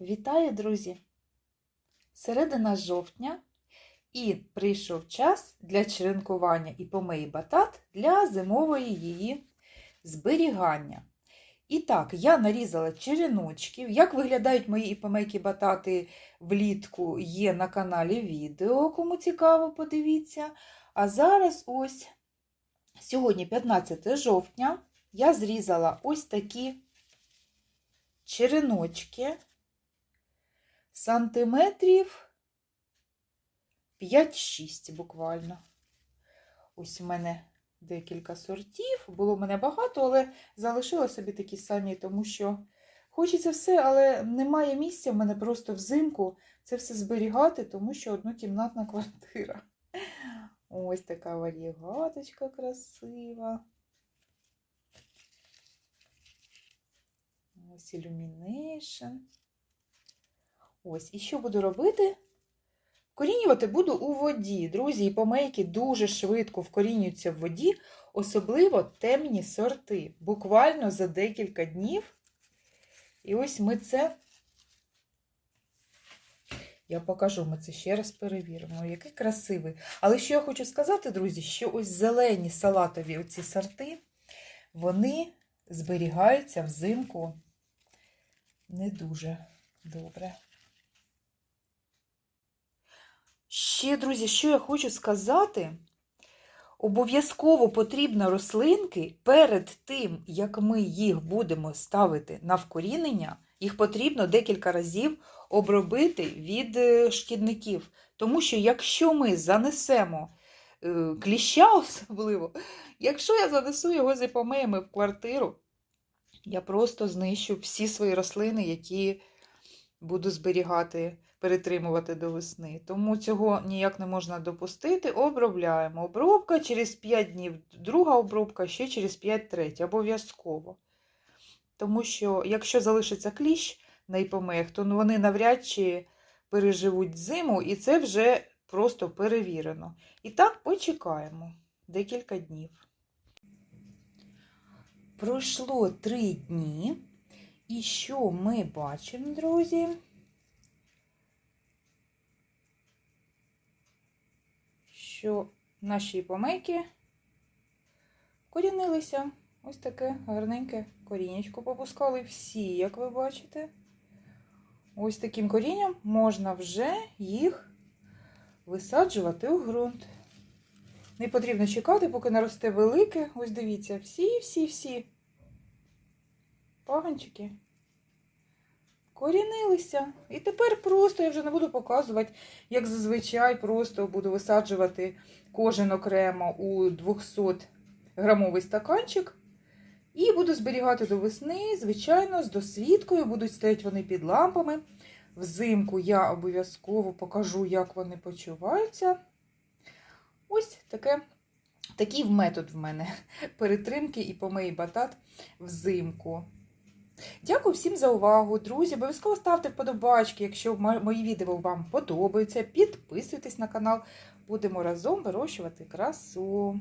Вітаю, друзі! Середина жовтня і прийшов час для черенкування і помиї батат для зимової її зберігання. І так, я нарізала череночків. Як виглядають мої іпомейки батати влітку, є на каналі відео, кому цікаво, подивіться. А зараз ось сьогодні 15 жовтня я зрізала ось такі череночки сантиметрів 5-6 буквально. Ось у мене декілька сортів. Було в мене багато, але залишила собі такі самі, тому що хочеться все, але немає місця в мене просто взимку це все зберігати, тому що однокімнатна квартира. Ось така варігаточка красива. Ось Illumination. Ось, і що буду робити? Вкорінювати буду у воді. Друзі, і помейки дуже швидко вкорінюються в воді, особливо темні сорти. Буквально за декілька днів. І ось ми це. Я покажу, ми це ще раз перевіримо. Який красивий. Але що я хочу сказати, друзі, що ось зелені салатові оці сорти, вони зберігаються взимку не дуже добре. Ще, друзі, що я хочу сказати, обов'язково потрібно рослинки перед тим, як ми їх будемо ставити на вкорінення, їх потрібно декілька разів обробити від е, шкідників. Тому що якщо ми занесемо е, кліща, особливо, якщо я занесу його з іпомеями в квартиру, я просто знищу всі свої рослини, які буду зберігати, перетримувати до весни. Тому цього ніяк не можна допустити. Обробляємо. Обробка через 5 днів, друга обробка ще через 5 третя. Обов'язково. Тому що, якщо залишиться кліщ на іпомеях, то вони навряд чи переживуть зиму, і це вже просто перевірено. І так почекаємо декілька днів. Пройшло три дні. І що ми бачимо, друзі? Що наші помийки корінилися. Ось таке гарненьке корінечко попускали всі, як ви бачите. Ось таким корінням можна вже їх висаджувати у ґрунт. Не потрібно чекати, поки наросте велике. Ось дивіться, всі-всі-всі паганчики корінилися. І тепер просто я вже не буду показувати, як зазвичай просто буду висаджувати кожен окремо у 200 грамовий стаканчик. І буду зберігати до весни, звичайно, з досвідкою. Будуть стояти вони під лампами. Взимку я обов'язково покажу, як вони почуваються. Ось таке, такий метод в мене перетримки і помиї батат взимку. Дякую всім за увагу, друзі. Обов'язково ставте вподобачки, якщо мої відео вам подобаються. Підписуйтесь на канал. Будемо разом вирощувати красу.